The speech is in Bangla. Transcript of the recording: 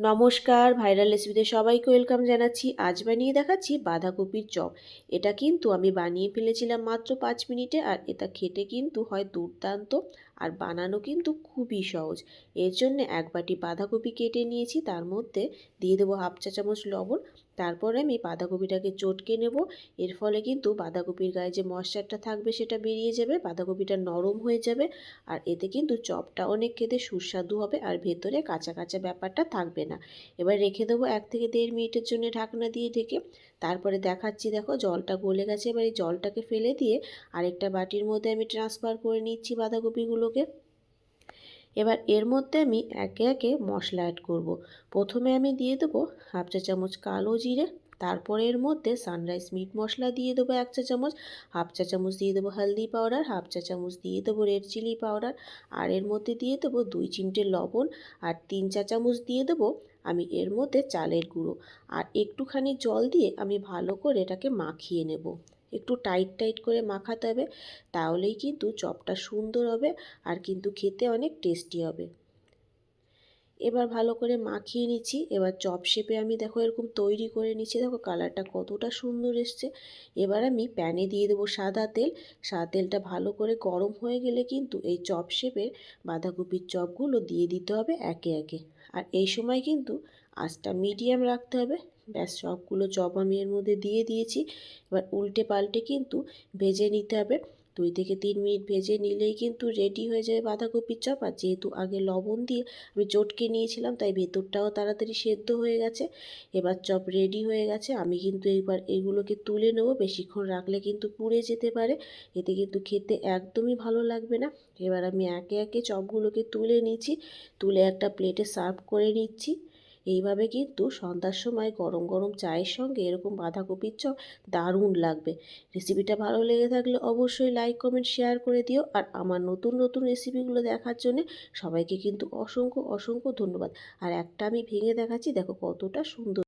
নমস্কার, ভাইরাল রেসিপিতে সবাইকে ওয়েলকাম জানাচ্ছি। আজ বানিয়ে দেখাচ্ছি বাঁধাকপির চপ। এটা কিন্তু আমি বানিয়ে ফেলেছিলাম মাত্র পাঁচ মিনিটে আর এটা খেতে কিন্তু হয় দুর্দান্ত আর বানানো কিন্তু খুবই সহজ। এর জন্য এক বাটি বাঁধাকপি কেটে নিয়েছি, তার মধ্যে দিয়ে দেবো হাফ চা চামচ লবণ। তারপরে আমি বাঁধাকপিটাকে চটকে নেব। এর ফলে কিন্তু বাঁধাকপির গায়ে যে ময়শ্চারটা থাকবে সেটা বেরিয়ে যাবে, বাঁধাকপিটা নরম হয়ে যাবে। আর এতে কিন্তু চপটা অনেক খেতে সুস্বাদু হবে আর ভেতরে কাঁচা কাঁচা ব্যাপারটা থাকবে না। এবার রেখে দেবো এক থেকে দেড় মিনিটের জন্য ঢাকনা দিয়ে ঢেকে। তারপরে দেখাচ্ছি, দেখো জলটা গলে গেছে। এবার এই জলটাকে ফেলে দিয়ে আরেকটা বাটির মধ্যে আমি ট্রান্সফার করে নিচ্ছি বাঁধাকপিগুলোকে। এবার এর মধ্যে আমি একে একে মশলা অ্যাড করব। প্রথমে আমি দিয়ে দেবো হাফ চা চামচ কালো জিরে তারপরে এর মধ্যে সানরাইজ মিট মশলা দিয়ে দেবো এক চা চামচ হাফ চা চামচ দিয়ে দেবো হালদি পাউডার হাফ চা চামচ দিয়ে দেবো রেড চিলি পাউডার আর এর মধ্যে দিয়ে দেবো দুই চিমটে লবণ, আর তিন চা চামচ দিয়ে দেবো আমি এর মধ্যে চালের গুঁড়ো। আর একটুখানি জল দিয়ে আমি ভালো করে এটাকে মাখিয়ে নেব। একটু টাইট টাইট করে মাখাতে হবে, তাহলেই কিন্তু চপটা সুন্দর হবে, আর কিন্তু খেতে অনেক টেস্টি হবে। এবার ভালো করে মাখিয়ে নিচ্ছি। এবার চপ শেপে আমি দেখো এরকম তৈরি করে নিচ্ছি। দেখো কালারটা কতটা সুন্দর এসছে। এবার আমি প্যানে দিয়ে দেবো সাদা তেল। সাদা তেলটা ভালো করে গরম হয়ে গেলে কিন্তু এই চপ শেপের বাঁধাকপির চপগুলো দিয়ে দিতে হবে একে একে। আর এই সময় কিন্তু আঁচটা মিডিয়াম রাখতে হবে। ব্যাস সবগুলো চপ আমি এর মধ্যে দিয়ে দিয়েছি। এবার উল্টে পাল্টে কিন্তু ভেজে নিতে হবে। দুই থেকে তিন মিনিট ভেজে নিলেই কিন্তু রেডি হয়ে যাবে বাঁধাকপির চপ। আর যেহেতু আগে লবণ দিয়ে আমি চটকে নিয়েছিলাম, তাই ভেতরটাও তাড়াতাড়ি সেদ্ধ হয়ে গেছে। এবার চপ রেডি হয়ে গেছে। আমি কিন্তু এবার এগুলোকে তুলে নেব। বেশিক্ষণ রাখলে কিন্তু পুড়ে যেতে পারে। এতে কিন্তু খেতে একদমই ভালো লাগবে না। এবার আমি একে একে চপগুলোকে তুলে নিচ্ছি। তুলে একটা প্লেটে সার্ভ করে নিচ্ছি। এইভাবে কিন্তু সন্ধ্যার সময় গরম গরম চায়ের সঙ্গে এরকম বাঁধাকপির চপ দারুণ লাগবে। রেসিপিটা ভালো লেগে থাকলে অবশ্যই লাইক কমেন্ট শেয়ার করে দিও। আর আমার নতুন নতুন রেসিপিগুলো দেখার জন্যে সবাইকে কিন্তু অসংখ্য অসংখ্য ধন্যবাদ। আর একটা আমি ভেঙে দেখাচ্ছি, দেখো কতটা সুন্দর